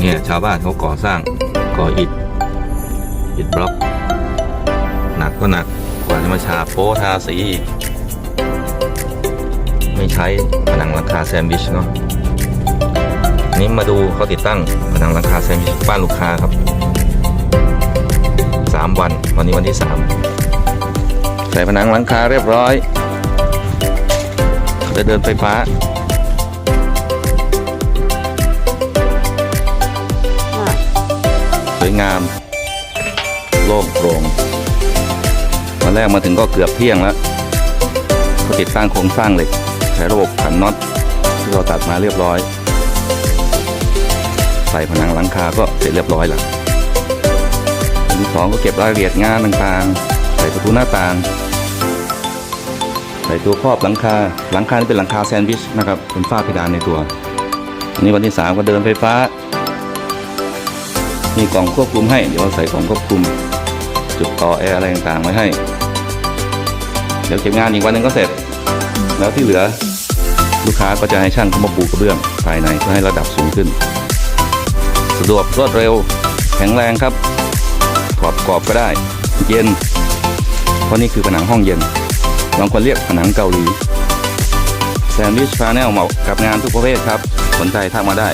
เนี่ยชาวบ้านเขาก่อสร้างก่ออิฐอิฐบล็อก หนักก็หนักกว่าจะมาฉาโปทาสีอีกไม่ใช้ผนังหลังคาแซมบิชเนาะนี้มาดูเขาติดตั้งผนังหลังคาแซมบิชบ้านลูกค้าครับสามวันวันนี้วันที่สามใส่ผนังหลังคาเรียบร้อยจะเดินไฟฟ้า งาม โล่งโปร่งวันแรกมาถึงก็เกือบเที่ยงแล้วก็ติดตั้างโครงสร้างเหล็กใช้ระบบขันน็อตที่เราตัดมาเรียบร้อย ใส่ผนังหลังคาก็เสร็จเรียบร้อยแล้วอันที่สองก็เก็บรายละเอียดงานต่างๆ ใส่ประตูหน้าต่าง ใส่ตัวครอบหลังคา หลังคานี่เป็นหลังคาแซนด์วิชนะครับ เป็นฝ้าเพดานในตัวอันนี้วันที่สามก็เดินไฟฟ้า มีกล่องควบคุมให้ เดี๋ยวเราใส่กล่องควบคุม จุดต่อแอร์อะไรต่างๆไว้ให้ เดี๋ยวเก็บงานอีกวันหนึงก็เสร็จ แล้วที่เหลือลูกค้าก็จะให้ช่างเข้ามาปูกระเบื้องภายในเพื่อให้ระดับสูงขึ้น สะดวกรวดเร็ว แข็งแรงครับถอดกรอบก็ได้ เย็น เพราะนี่คือผนังห้องเย็นบางคนเรียกผนังเกาหลีแซนด์วิชพาแนลเหมาะกับงานทุกประเภทครับ สนใจทักมาได้